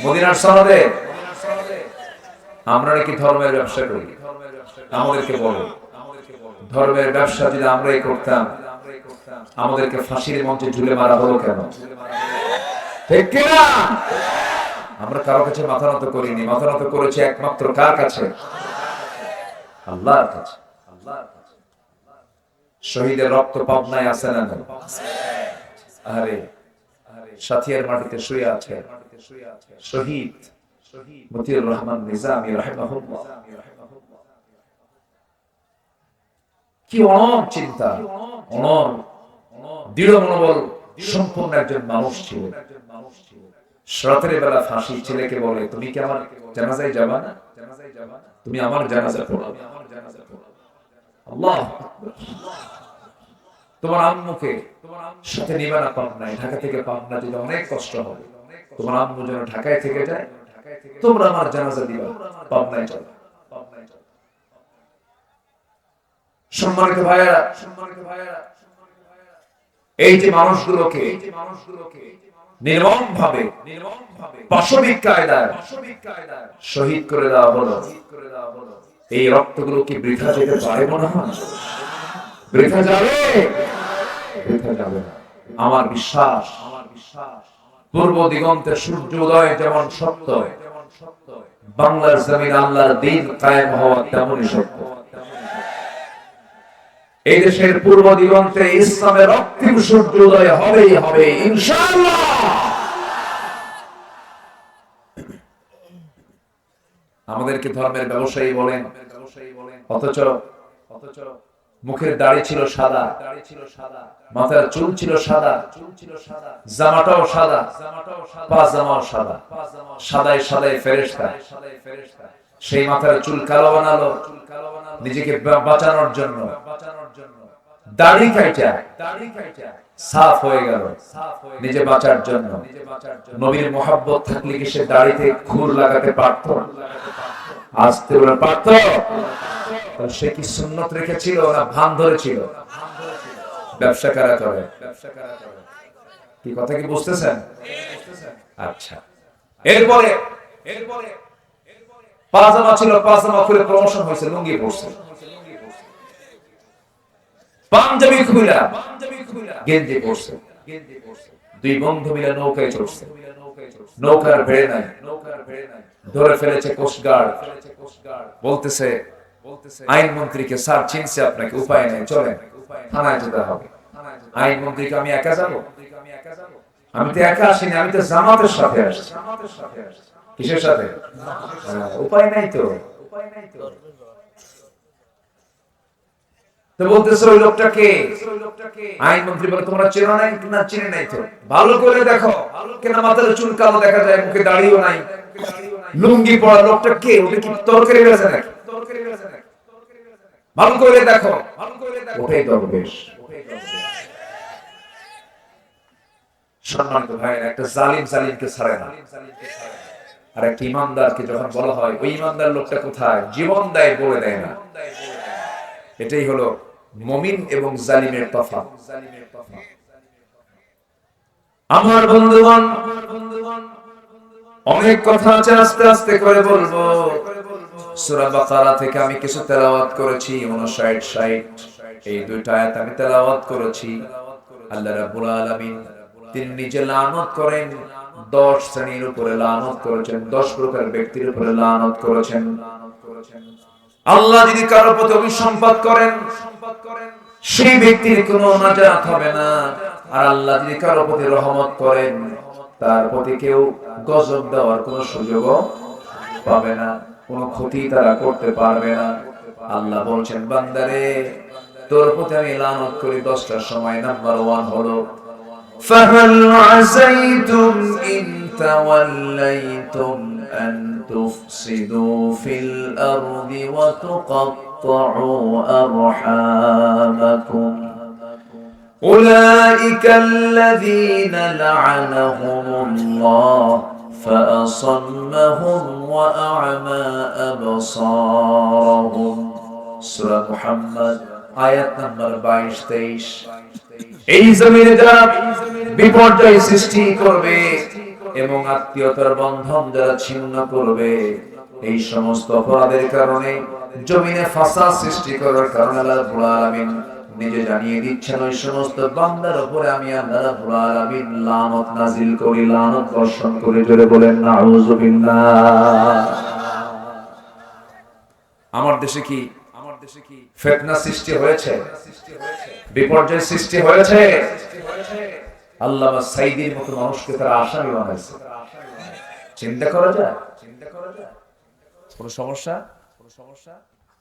মদিনার সনদে। আমরা নাকি ধর্মের ব্যবসা করি। আমাদেরকে বলো। ধর্মের ব্যবসা যদি আমরাই করতাম, আমাদেরকে ফাঁসির মঞ্চে ঝুলে মারা হলো কেন? ঠিক কিনা? আমরা কারও কাছে মাথা নত করিনি। মাথা নত করেছি একমাত্র কার কাছে? আল্লাহর কাছে। শহীদের রক্ত পাবনায় আছে না? আরে, সাথিয়ার মাটিতে শুয়ে আছে। শহীদ মতিউর রহমান নিজামী রাহিমাহুল্লাহ। কি অনর চিন্তা, অনর, দৃঢ় মনোবল সম্পূর্ণ একজন মানুষ ছিল। রাতের বেলা ফাঁসি ছেলেকে বলে, তুমি কি আমার জানাজায় যাবা না? তুমি আমার জানাজা পড়াবে আল্লাহ তোমার আম্মুকে সাথে নিবে না পাবনায় ঢাকা থেকে পাবনা যদি অনেক কষ্ট হবে। তোমার আম্মু যেন ঢাকায় থেকে যায়, তোমরা আমার জানাজা দিবা, পাবনায় চলো। সম্মানিত সম্মানিত এই যে মানুষগুলোকে নির্মম ভাবে পাশবিক কায়দায় শহীদ করে দেওয়া হলো, এই রক্তগুলো কি বৃথা যেতে পারে মনে হয়? বৃথা যাবে? বৃথা যাবে আমার বিশ্বাস আমার বিশ্বাস পূর্ব দিগন্তে সূর্য উদয় যেমন সত্য, বাংলার জমিন আল্লাহর দিন কায়েম হওয়া তেমনই সত্য। এই দেশের পূর্ব দিগন্তে ইসলামের অন্তিম সূর্যোদয় হবেই হবে, ইনশাআল্লাহ। আমাদেরকে ধর্মের ব্যবসায়ী বলেন অথচ অথচ মুখের দাড়ি ছিল সাদা, মাথার চুল ছিল সাদা, জামাটাও সাদা, পাজামাও সাদা। সাদাই সাদাই ফেরেশতা, সেই মাথার চুল কালো বানালো, নিজেকে বাঁচানোর জন্য। দাড়ি কাইটা, সাফ হয়ে গেল, নিজে বাঁচার জন্য। নবীর মোহাব্বত থাকলে কি সে দাড়িতে খুর লাগাতে পারত? আসতে পারত? সে কি সুন্নত রেখেছিল না ভান ধরেছিল? ব্যবসা কারা করে? কি কথা কি বুঝতেছেন? আচ্ছা। এরপরে এরপরে পাজামা ছিল, পাজামা খুলে প্রমোশন হয়েছে, লুঙ্গি পড়ছে পাঞ্জাবি খুইলা, গেঞ্জি পড়ছে দুই বন্ধু মিলে নৌকায় চড়ছে। নৌকার ভেড়ে নাই। ধরে ফেলেছে কোস্টগার্ড। বলতেছে আইন মন্ত্রীকে স্যার চিনছে আপনাকে, উপায় নেই, চলেন, থানায় যেতে হবে। আইন মন্ত্রীকে আমি একা যাব? আমি তো একা আসিনি, আমি তো জামাতের সাথে আসছি। কিসের সাথে? উপায় নাই তো। তো বলতেছে, ওই লোকটাকে আইন মন্ত্রী বলে, তোমরা চেনো নাই না চিনে নাই তো? ভালো করে দেখো, কেন মাথার চুল কালো দেখা যায়, মুখে দাড়িও নাই। লুঙ্গি পড়া লোকটা কে? ওটা কি তরকারি নাকি? ভালো করে দেখো। ওটাই দরবেশ সম্মানিত ভাই একটা জালিম জালিমকে ছাড়ে না। আর একটা ইমানদারকে যখন বলা হয় ওই ইমানদার লোকটা কোথায়? জীবন দেয় বলে দেয় না। এটাই হলো মমিন এবং জালিমের তফাৎ। আমার বন্ধুগণ অনেক কথা আছে আস্তে আস্তে করে বলব। সূরা বাকারা থেকে আমি কিছু তেলাওয়াত করেছি 59 60 এই দুইটা আয়াত আমি তেলাওয়াত করেছি। আল্লাহ তিনি নিজে লানত করেন 10 শ্রেণির উপরে লানত করেছেন 10 প্রকার ব্যক্তির উপরে লানত করেছেন। আল্লাহ যদি কারও প্রতি অভিসম্পাদ করেন, সেই ব্যক্তির কোনো হবে না। আর আল্লাহ যদি কারও প্রতি রহমত করেন, তার প্রতি কেউ গজব দেওয়ার কোনো সুযোগও পাবে না। কোনো ক্ষতি তারা করতে পারবে না আল্লাহ বলছেন বান্দারে তোর প্রতি আমি লানত করি দশটার সময় নাম্বার ওয়ান হলো فهل عسيتم إن توليتم أن تفسدوا في الأرض وتقطعوا أرحامكم أولئك الذين لعنهم الله فأصمهم وأعمى أبصارهم سورة محمد আয়াত নাম্বার বাইশ তেইশ এই জমিনে যারা বিপর্যয় সৃষ্টি করবে এবং আত্মীয়তার বন্ধন যারা ছিন্ন করবে এই সমস্ত অপরাধের কারণে জমিনে ফাসা সৃষ্টি করার কারণে আল্লাহ রাব্বুল আলামিন নিজে জানিয়ে দিচ্ছেন, ওই সমস্ত বান্দার উপরে আমি আল্লাহ লানত নাজিল করি, লানত বর্ষণ করে, জোরে বলেন বিল্লাহ। আমার দেশে কি আমার দেশে কি ফিতনা সৃষ্টি হয়েছে? বিপর্যয় সৃষ্টি হয়েছে? আল্লামা সাইদির মতো মানুষকে তারা আসামি বানাইছে। চিন্তা করা যায় চিন্তা করা যায়? কোন সমস্যা? কোন সমস্যা?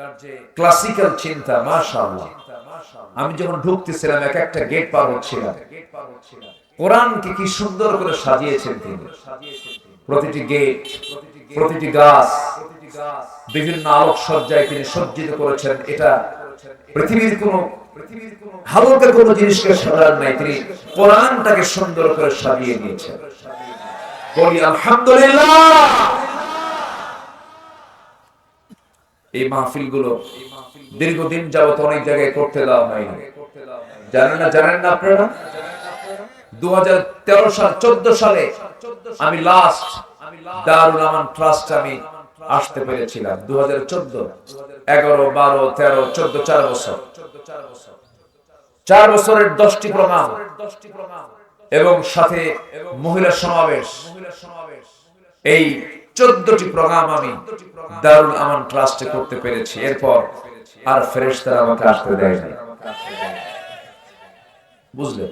তার যে ক্লাসিক্যাল চিন্তা মাশাআল্লাহ। আমি যখন ঢুকতেছিলাম এক একটা গেট পার হচ্ছিলাম। কোরআনকে কি সুন্দর করে সাজিয়েছেন তিনি। প্রতিটি গেট প্রতিটি গাছ বিভিন্ন আলোক সজ্জায় তিনি সজ্জিত করেছেন। এটা পৃথিবীর কোন হালকা কোন জিনিসকে সাজান নাই। তিনি কোরআনটাকে সুন্দর করে সাজিয়ে নিয়েছেন বলি আলহামদুলিল্লাহ! এই মাহফিলগুলো দীর্ঘদিন যাবত অনেক জায়গায় করতে দেওয়া হয়নি। জানেন না জানেন না আপনারা? দু সাল, চোদ্দ সালে আমি লাস্ট দারুল আমান ট্রাস্ট আমি আসতে পেরেছিলাম। দু হাজার চোদ্দ, এগারো, বারো, তেরো, চোদ্দ, চার বছর। চার বছরের দশটি প্রোগ্রাম এবং সাথে মহিলা সমাবেশ। এই চোদ্দটি প্রোগ্রাম আমি দারুল আমান ট্রাস্টে করতে পেরেছি। এরপর আর ফেরেশতারা আমাকে আসতে দেয়নি। বুঝলে?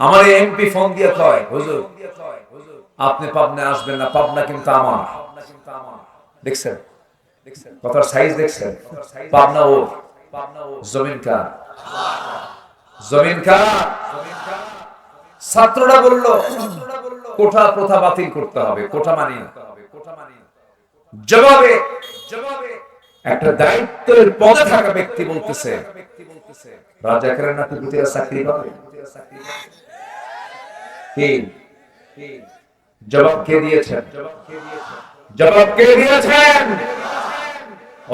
আমার এমপি ফোন দিয়ে কয়, হুজুর, আপনি পাবনা আসবেন না, পাবনা কিন্তু আমার। দেখছেন? কথার সাইজ দেখছেন? পাবনা ও জমিন কা জমিন কা ছাত্ররা বলল কোঠা প্রথা বাতিল করতে হবে, কোঠা মানি না। জবাবে জবাবে একটা দায়িত্বের পদে থাকা ব্যক্তি বলতেছে রাজাকারের নাকি পুতিরা চাকরি পাবে জবাব কে দিয়েছেন? জবাব কে দিয়েছেন?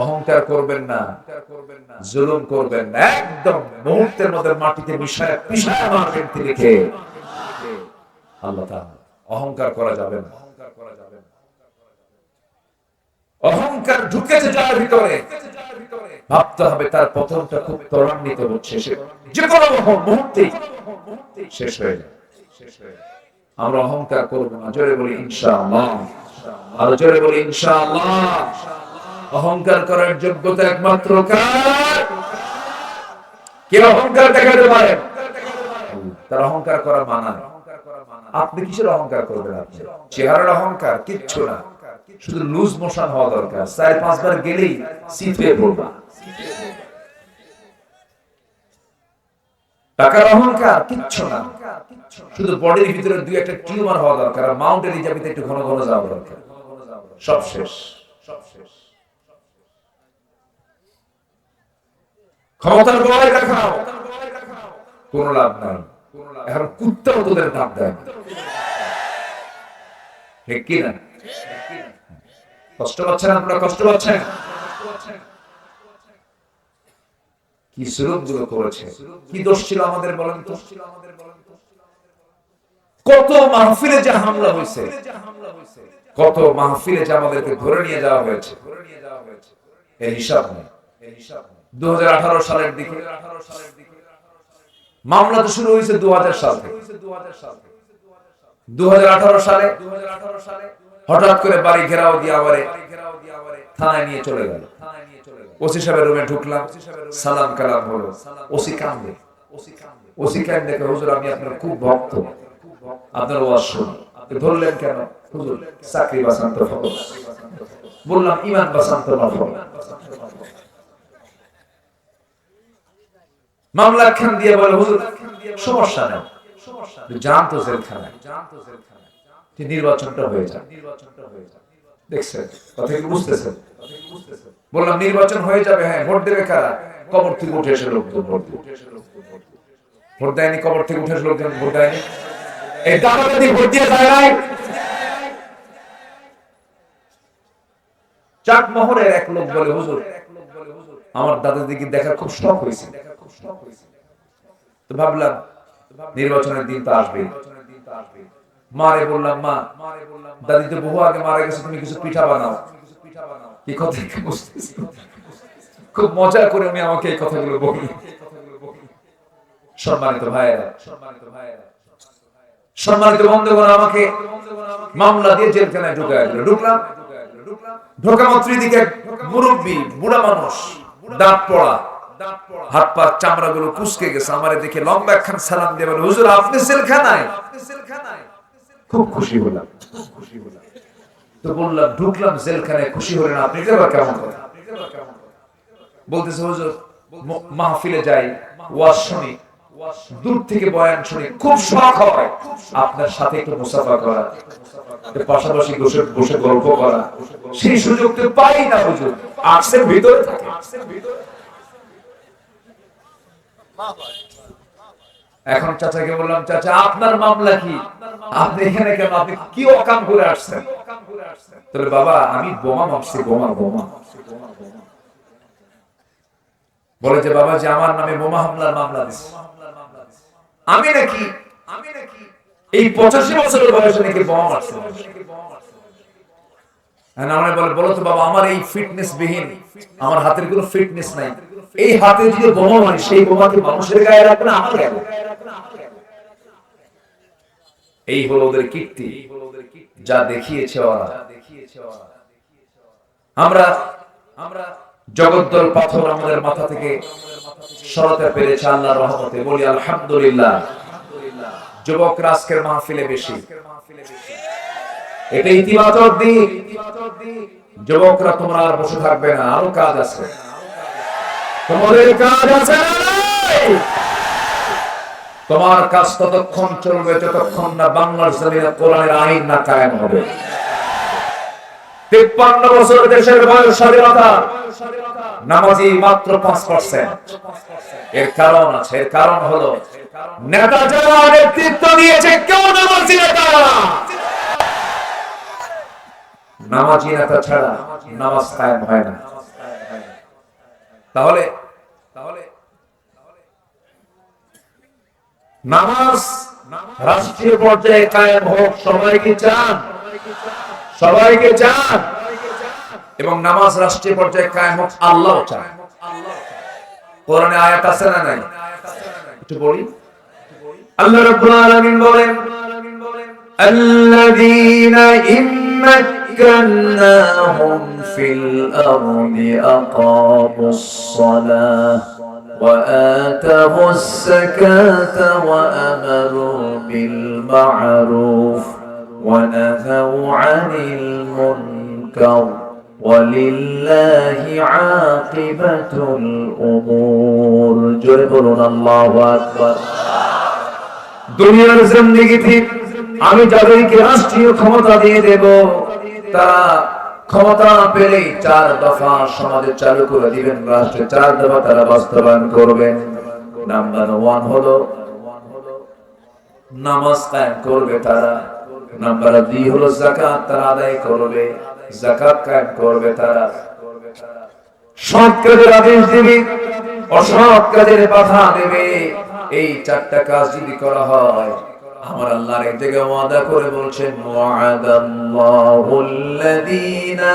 অহংকার করবেন না, জুলুম করবেন না, একদম মুহূর্তের মধ্যে মাটিতে মিশায় কে আল্লাহ অহংকার করা যাবে না। অহংকার ঢুকেছে যার ভিতরে। ভাবতে হবে তার পতনটা খুব ত্বরান্বিত হচ্ছে। যে কোনো মুহূর্তে শেষ হয়ে যায় আমরা অহংকার করব না। জোরে বলি, ইনশাআল্লাহ। আর জোরে বলি, ইনশাআল্লাহ। অহংকার করার যোগ্যতা একমাত্র কার? কে অহংকার দেখাতে পারে। তার অহংকার করা মানা আপনি কিসের অহংকার করবেন আপনি? চেহারার অহংকার, কিচ্ছু না। শুধু লুজ মোশন হওয়া দরকার। চার পাঁচবার গেলেই সিট পড়বা। টাকার অহংকার, কিচ্ছু না। শুধু বডির ভিতরে দুই একটা টিউমার হওয়া দরকার আর মাউন্ট এলিজাবেথ একটু ঘন ঘন যাওয়া দরকার। সব শেষ। সব শেষ ক্ষমতার দেখাও কোন লাভ নাই। এখন কুত্তাও তোদের নাম দেয়। ঠিক কি না? কষ্ট পাচ্ছেন আপনারা? কষ্ট পাচ্ছেন? কি সুরুপ করেছে? কি দোষ ছিল আমাদের বলেন কত মাহফিলে যা হামলা হয়েছে, কত মাহফিলে যা আমাদেরকে ধরে নিয়ে যাওয়া হয়েছে এর হিসাব নেই। দু হাজার আঠারো সালের দিকে মামলা তো শুরু হয়েছে দু সাল থেকে। দু সালে হঠাৎ করে বাড়ি ঘেরাও দিয়ে আবারে থানায় নিয়ে চলে গেল। ওসি সাহেবের রুমে ঢুকলাম, সালাম কালাম হলো। ওসি কান্দে। ওসি কান দেখে হুজুর, আমি আপনার খুব ভক্ত। আপনার ওয়াজ শুনি। ধরলেন কেন? হুজুর, চাকরি বাসান্ত বললাম, ইমান বাসান্ত নফল মামলা খান দিয়ে বলে, হুজুর, সমস্যা নেই। জানতো জেলখানায়। যে নির্বাচনটা হয়ে যাক দেখছেন? কথা কি বুঝতেছেন? বললাম, নির্বাচন হয়ে যাবে হ্যাঁ ভোট দেবে কারা? কবর থেকে উঠে এসে ভোট দেবে ভোট দেয়নি, কবর থেকে উঠে এসে ভোট দেয়নি। এই ভোট দিয়ে যায় নাই। এক লোক বলে, হুজুর, আমার দাদা দিকে দেখা খুব শখ হয়েছে। ভাবলাম, নির্বাচনের দিন তো আসবে মারে বললাম, মা, দাদি তো বহু আগে মারা গেছে, তুমি কিছু পিঠা বানাও। কি কথা খুব মজা করে উনি আমাকে এই কথাগুলো বলি সম্মানিত ভাইয়েরা সম্মানিত ভাইয়েরা সম্মানিত বন্ধুগণ, আমাকে মামলা দিয়ে জেলখানায় ঢুকায় দিল। ঢুকলাম ঢোকা মাত্র দিকে মুরব্বী, বুড়া মানুষ, দাঁত পড়া। হাত পা চামড়া গুলো গেছে। দেখে লম্বা একখান সালাম দিয়ে বলে, হুজুর, আপনি খুব খুশি হলাম। খুশি হলাম তো বললাম, ঢুকলাম খুশি হলেন আপনি। কেমন বলতেছে, হুজুর মাহফিলে যাই, ওয়াজ শুনি। দূর থেকে বয়ান শুনি, খুব শখ হয়। আপনার সাথে একটু মুসাফা করা পাশাপাশি বসে বসে গল্প করা। সেই সুযোগ তো পাই না, হুজুর। আর্টসের ভিতরে থাকে। এখন চাচাকে বললাম চাচা আপনার মামলা কি? আপনি এখানে কেন? আপনি কি অকাম করে আসছেন? তাহলে বাবা আমি বোমা মাপছি বোমা বোমা। বলে যে বাবা যে আমার নামে বোমা হামলার মামলা দিছে। আমি নাকি আমি নাকি এই পঁচাশি বছরের বয়সে নাকি বোমা মারছে? হ্যাঁ, আমরা বলে বলো তো বাবা আমার এই ফিটনেস বিহীন আমার হাতের কোনো ফিটনেস নাই। এই হাতে যদি বোমা মারি সেই বোমাকে মানুষের গায়ে রাখবে না আমার গায়ে এই হলো ওদের কীর্তি, যা দেখিয়েছে ওরা। আমরা আমরা জগদ্দল পাথর আমাদের মাথা থেকে সরাতে পেরেছে আল্লাহ রহমতে। বলি, আলহামদুলিল্লাহ যুবক আজকের মাহফিলে বেশি। এটা ইতিবাচক দিক। যুবকরা তোমরা আর বসে থাকবে না, আরও কাজ আছে। তোমাদের কাজ আছে? তোমার কাজ ততক্ষণ চলবে যতক্ষণ না বাংলার জমিনে কোরআনের আইন না কায়েম হবে। তিপ্পান্ন বছর দেশের বয়স, স্বাধীনতা। নামাজি মাত্র পাঁচ পার্সেন্ট এর কারণ আছে, এর কারণ হলো নেতা যারা নেতৃত্ব দিয়েছে, কেউ নামাজি নেতা। নামাজি নেতা ছাড়া নামাজ কায়েম হয় না। তাহলে তাহলে নামাজ রাষ্ট্রীয় পর্যায়ে কায়েম হোক, সবাইকে চান। সবাইকে চান। এবং নামাজ রাষ্ট্রীয় পর্যায়ে কায়েম হোক, আল্লাহ চান। কোরআনে আয়াত আছে না নাই? একটু বলি। আল্লাহ রাব্বুল আলামিন বলেন, আল্লাযীনা ইম্মাক্কানাহুম ফিল আরদি আকামুস সালাহ। وآتوا الزكاة وأمروا بالمعروف ونهوا عن المنكر ولله عاقبة الأمور جربنا الله أكبر দুনিয়ার জিন্দেগিতে আমি যাদেরকে রাষ্ট্রীয় ক্ষমতা দিয়ে দেব তারা ক্ষমতা পেলেই চার দফা সমাজে চালু করে দিবেন রাষ্ট্রে চার দফা তারা বাস্তবায়ন করবেন। নাম্বার ওয়ান হলো নামাজ করবে তারা। নাম্বার দুই হলো জাকাত তারা আদায় করবে। জাকাত কায়েম করবে তারা। সৎ কাজের আদেশ দেবে, অসৎ কাজের বাধা দেবে। এই চারটা কাজ যদি করা হয় আমার আল্লাহর এক জায়গায় ওয়াদা করে বলছেন ওয়াদাল্লাহুল্লাযীনা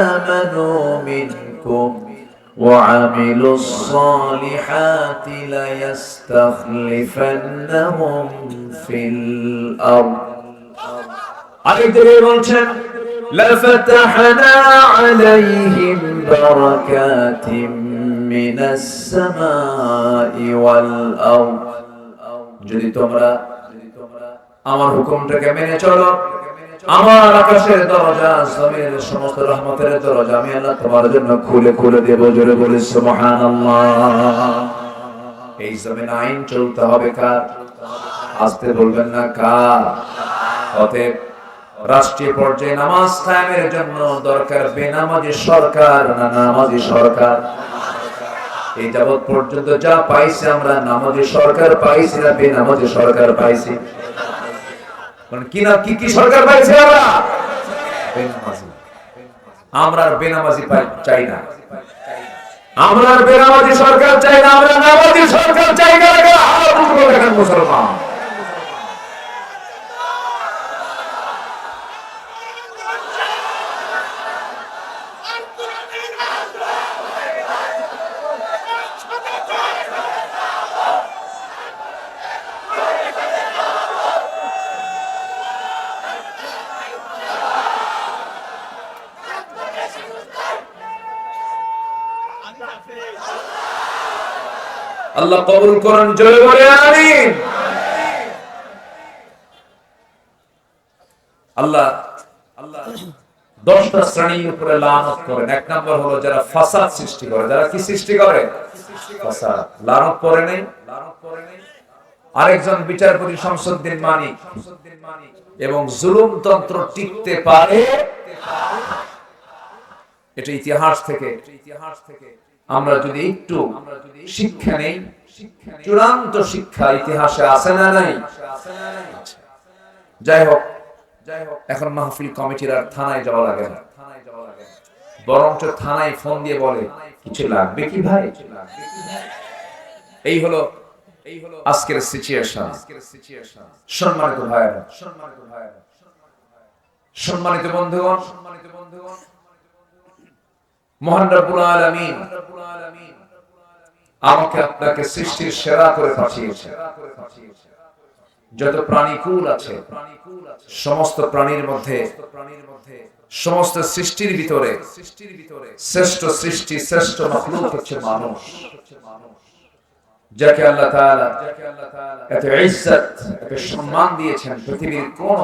আমানু মিনকুম وعملوا الصالحات ليستخلفنهم في الأرض আরেক জায়গায় বলছেন لفتحنا عليهم بركات من السماء والأرض যদি তোমরা আমার হুকুমটাকে মেনে চলো। আমার আকাশের দরজা, জমিনের সমস্ত রহমতের দরজা আমি আল্লাহ তোমার জন্য খুলে খুলে দেব, জোরে বলে সুবহানাল্লাহ। এই জমিন আইন চলতে হবে কার? আসতে বলবেন না কার? অতএব রাষ্ট্রীয় পর্যায়ে নামাজ কায়েমের জন্য দরকার বেনামাজি সরকার না নামাজি সরকার? এই যাবৎ পর্যন্ত যা পাইছি আমরা নামাজি সরকার পাইছি না বেনামাজি সরকার পাইছি? মানে কি কি সরকার পাইছে আমরা? আর বেনামাজি চাই না। আমরা আর বেনামাজি সরকার চাই আমরা সরকার চাই মুসলমান? আল্লাহ কবুল করেন জয় বলে আমিন। আল্লাহ আল্লাহ দশটা শ্রেণির উপরে লানত করেন। এক নম্বর হলো যারা ফাসাদ সৃষ্টি করে। যারা কি সৃষ্টি করে? ফাসাদ। লানত পড়ে নেই? আরেকজন বিচারপতি শামসুদ্দিন মানিক এবং জুলুম তন্ত্র টিকতে পারে? এটা ইতিহাস থেকে ইতিহাস থেকে। আমরা যদি একটু শিক্ষা নেই চূড়ান্ত শিক্ষা ইতিহাসে আছে না নাই? যাই হোক, এখন মাহফিল কমিটির আর থানায় যাওয়া লাগে না। বরঞ্চ থানায় ফোন দিয়ে বলে, কিছু লাগবে কি ভাই? এই হলো এই হলো আজকের সিচুয়েশন সম্মানিত ভাইয়েরা সম্মানিত ভাইয়েরা সম্মানিত বন্ধুগণ সম্মানিত বন্ধুগণ, মহান রব্বুল আলামিন আমাকে আপনাকে সৃষ্টির সেরা করে পাঠিয়েছে। যত প্রাণীকুল আছে, সমস্ত প্রাণীর মধ্যে, সমস্ত সৃষ্টির ভিতরে, শ্রেষ্ঠ সৃষ্টি, শ্রেষ্ঠ মখলুক হচ্ছে মানুষ। যাকে আল্লাহ তাআলা এত ইজ্জত, এত সম্মান দিয়েছেন, পৃথিবীর কোন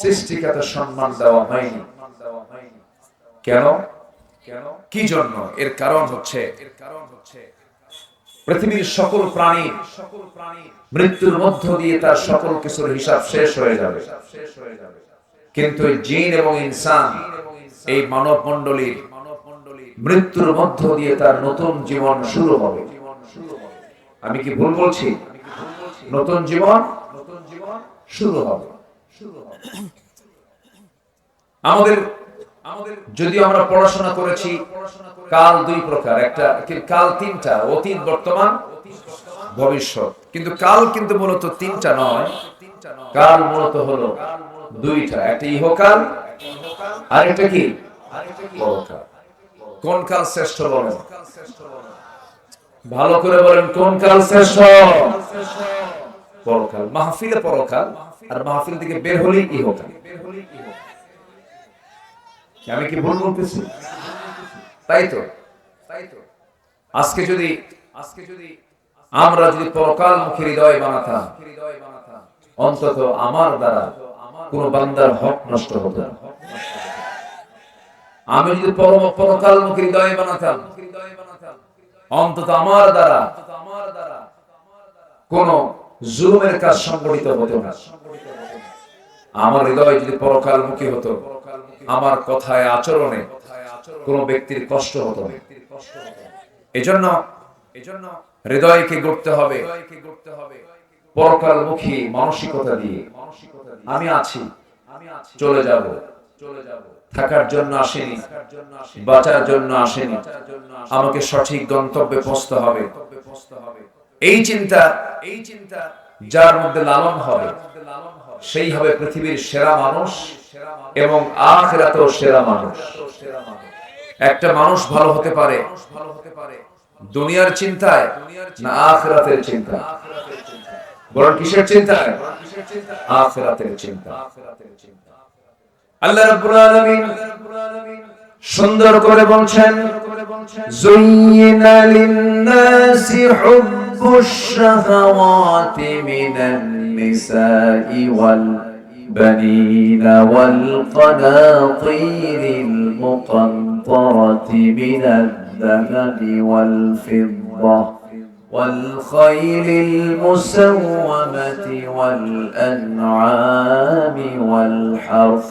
সৃষ্টিকে এত সম্মান দেওয়া হয়নি। কেন? কেন কি জন্য? এর কারণ হচ্ছে এর কারণ হচ্ছে পৃথিবীর সকল প্রাণী সকল প্রাণী মৃত্যুর মধ্য দিয়ে তার সকল কিছুর হিসাব শেষ হয়ে যাবে। কিন্তু জিন এবং ইনসান, এই মানব মণ্ডলীর মৃত্যুর মধ্য দিয়ে তার নতুন জীবন শুরু হবে। আমি কি ভুল বলছি? নতুন জীবন নতুন জীবন শুরু হবে। আমাদের যদি আমরা পড়াশোনা করেছি, কাল দুই প্রকার। একটা কাল তিনটা, অতীত, বর্তমান, ভবিষ্যৎ। কিন্তু কাল কিন্তু মূলত তিনটা নয়। কাল মূলত হলো দুইটা। একটা ইহকাল আর একটা কি কোন কাল শ্রেষ্ঠ বলেন? ভালো করে বলেন, কোন কাল শ্রেষ্ঠ? পরকাল। মাহফিলে পরকাল, আর মাহফিল থেকে বের হলেই ইহকাল। আমি কি ভুল বলতেছি? তাই তো তাই তো। আজকে যদি আজকে যদি আমরা যদি হৃদয় বানাতাম, অন্তত আমার দ্বারা কোন বান্দার হক নষ্ট হতো আমি যদি হৃদয় বানাতাম, অন্তত আমার দ্বারা কোন জুলুমের কাজ সংগঠিত হতো না। আমার হৃদয় যদি পরকাল মুখী হতো আমার কথায় আচরণে কোন ব্যক্তির কষ্ট হতো এজন্য এজন্য হৃদয়কে গড়তে হবে পরকালমুখী মানসিকতা দিয়ে আমি আছি চলে যাব। চলে যাব। থাকার জন্য আসেনি বাঁচার জন্য আসেনি। আমাকে সঠিক গন্তব্যে পৌঁছতে হবে। এই চিন্তা এই চিন্তা যার মধ্যে লালন হবে। সেই হবে পৃথিবীর সেরা মানুষ এবং আখেরাতেও সেরা মানুষ। একটা মানুষ ভালো হতে পারে দুনিয়ার চিন্তায় না আখেরাতের চিন্তা বরং কিসের আখেরাতের চিন্তা আল্লাহ রাব্বুল আলামিন সুন্দর করে বলছেন লিন-নাসি হুব্বুশ حب الشهوات من النساء والبنين والقناطير المقنطرة من الذهب والفضة والخيل المسومة والأنعام والحرث.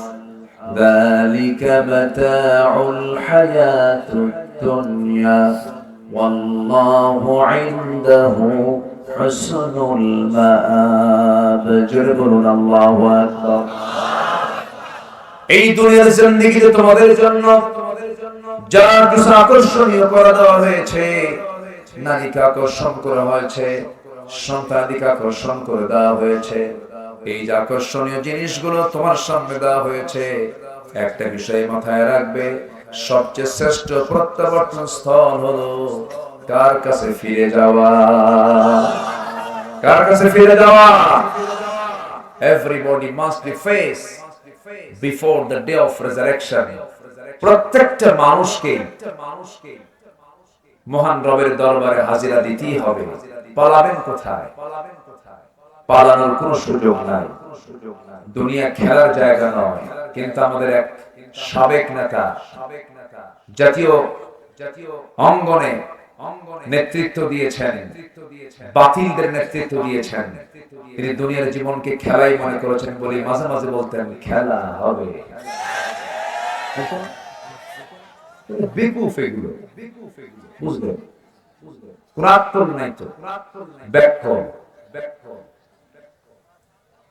ذلك متاع الحياة الدنيا. والله عنده حسن المآب جربنا الله أكبر এই দুনিয়ার জিন্দেগিতে তোমাদের জন্য যা কিছু আকর্ষণীয় করে দেওয়া হয়েছে নারীকে আকর্ষণ করা হয়েছে সন্তানিকে আকর্ষণ করে দেওয়া হয়েছে এই যে আকর্ষণীয় জিনিসগুলো তোমার সামনে দেওয়া হয়েছে একটা বিষয় মাথায় রাখবে সবচেয়ে শ্রেষ্ঠ প্রত্যাবর্তন স্থল হলো কার কাছে ফিরে যাওয়া? কার কাছে ফিরে যাওয়া? Everybody must be faced before the day of resurrection. প্রত্যেকটা মানুষকে মহান রবের দরবারে হাজিরা দিতেই হবে। পালাবেন কোথায়? পালানোর কোনো সুযোগ নাই। দুনিয়া খেলার জায়গা নয়, কিন্তু আমাদের এক সাবেক নেতা, জাতীয় অঙ্গনে নেতৃত্ব দিয়েছেন, বাতিলদের নেতৃত্ব দিয়েছেন। তিনি দুনিয়ার জীবনকে খেলাই মনে করেছেন বলে মাঝে মাঝে বলতেন, খেলা হবে।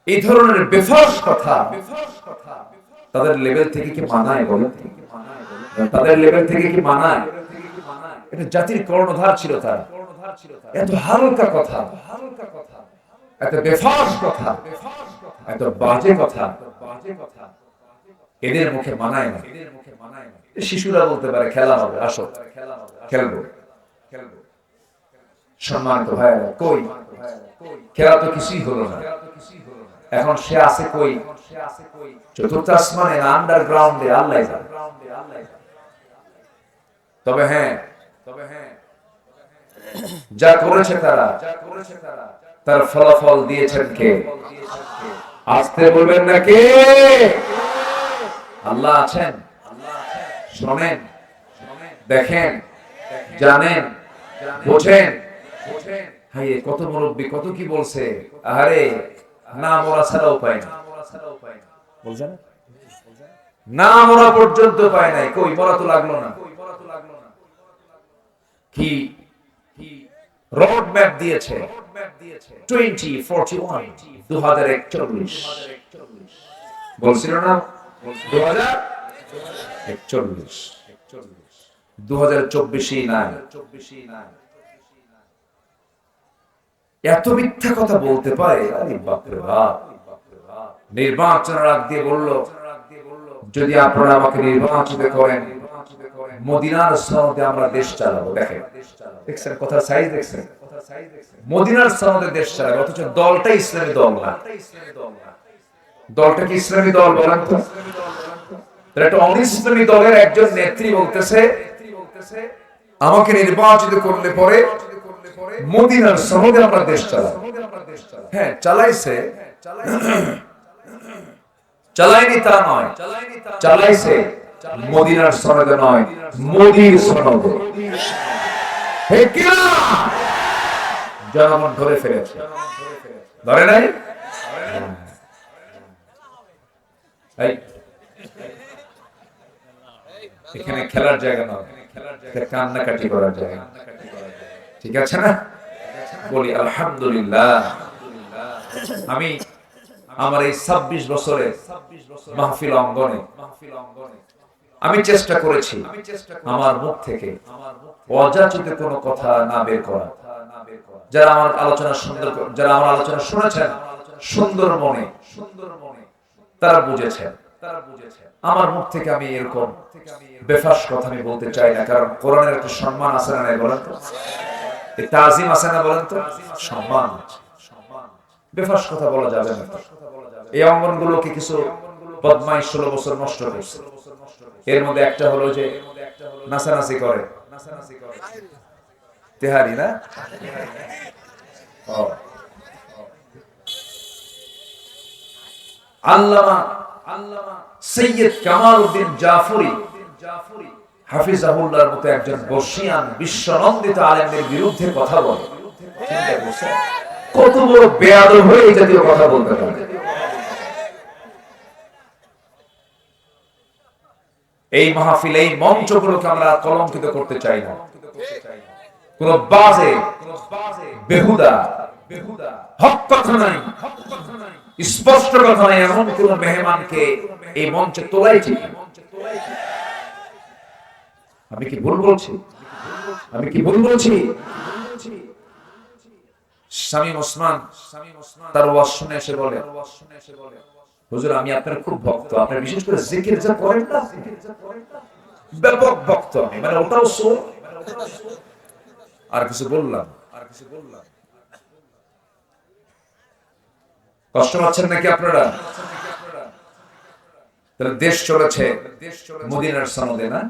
এই ধরনের বেফাস কথা তাদের লেভেল থেকে কি মানায় বলেন তাদের লেভেল থেকে কি মানায়? এটা জাতির কর্ণধার ছিল তার। এত হালকা কথা, এত বেফাস কথা, এত বাজে কথা এদের মুখে মানায় না। শিশুরা বলতে পারে, খেলা হবে, আসো, খেলব। সম্মানিত ভাইয়েরা, কই? খেলা তো কিছুই হলো না। এখন সে আছে কই? চতুর্থ আসমানে আন্ডারগ্রাউন্ডে আল্লাহ। তবে হ্যাঁ তবে হ্যাঁ যা করেছে তারা, তার ফলাফল দিয়েছেন কে? আসতে বলবেন না কে? আল্লাহ আছেন, শোনেন, দেখেন, জানেন, বোঝেন। কত মুরব্বী, কত কি বলছে? আরে না মরা ছাড়া উপায় না না? মরা পর্যন্ত পায় নাই। কই মরা তো লাগল না। কি? রোড ম্যাপ দিয়েছে। টোয়েন্টি ফোরটি ওয়ান দু হাজার একচল্লিশ। বলছিল না? দু হাজার একচল্লিশ। দু হাজার চব্বিশই নাই। এত মিথ্যা কথা বলতে পারে? নির্বাচনের আগ দিয়ে বলল, যদি আপনারা আমাকে নির্বাচিত করেন, মদিনার সনদে আমরা দেশ চালাবো। দেখেন, দেখছেন কথা সাইজ দেখছেন? মদিনার সনদে দেশ অথচ দলটা ইসলামী দল না। দলটা কি ইসলামী দল বলেন তো? একটা অনিসলামী দলের একজন নেত্রী বলতেছে, আমাকে নির্বাচিত করলে পরে মদিনার সনদে হ্যাঁ চালাইছে। চালাইনি তা নয়। চালাইছে মদিনার নয়, মোদির জনগণ ধরে ফেলেছে। ধরে নাই? এখানে খেলার জায়গা নয়। কান্নাকাটি করার জায়গা ঠিক আছে না? বলি, আলহামদুলিল্লাহ। আমি আমার এই ছাব্বিশ বছরে মাহফিল অঙ্গনে আমি চেষ্টা করেছি আমার মুখ থেকে অযাচিত কোনো কথা না বের করা। যারা আমার আলোচনা সুন্দর যারা আমার আলোচনা শুনেছেন, সুন্দর মনে সুন্দর মনে তারা বুঝেছেন। আমার মুখ থেকে আমি এরকম বেফাস কথা আমি বলতে চাই না, কারণ কোরআনের একটা সম্মান আছে না বলেন তাজিম আছে না বলেন তো? সম্মান। বেফাস কথা বলা যাবে না। এই অঙ্গনগুলোকে কিছু বদমাই ষোলো বছর নষ্ট করছে। এর মধ্যে একটা হলো যে নাচানাচি করে। তেহারি, না? আল্লামা আল্লামা সৈয়দ কামাল উদ্দিন জাফরি হাফিজাহুল্লাহর মতো একজন বর্ষিয়ান বিশ্বনন্দিত আলেমদের বিরুদ্ধে কথা বলে। কত বড় বেয়াদব হয়ে এই জাতীয় কথা বলতে পারে। এই মাহফিল, এই মঞ্চগুলোকে আমরা কলঙ্কিত করতে চাই না। কোন বাজে, বেহুদা, হক কথা নাই, স্পষ্ট কথা নাই, এমন কোন মেহমানকে এই মঞ্চে তোলাই ঠিক না। আমি কি ভুল বলছি? আমি কি ভুল বলছি? ওসমান তার ওয়াজ শুনে এসে বলে, হুজুর, আমি আপনার খুব ভক্ত। আপনার বিশেষ করে জিকির যা করেন না, ব্যাপক ভক্ত আমি। মানে ওটাও সো আর কিছু বললাম আর কিছু বললাম? কষ্ট পাচ্ছেন নাকি আপনারা? তাহলে দেশ চলেছে মদিনার সনদে, না?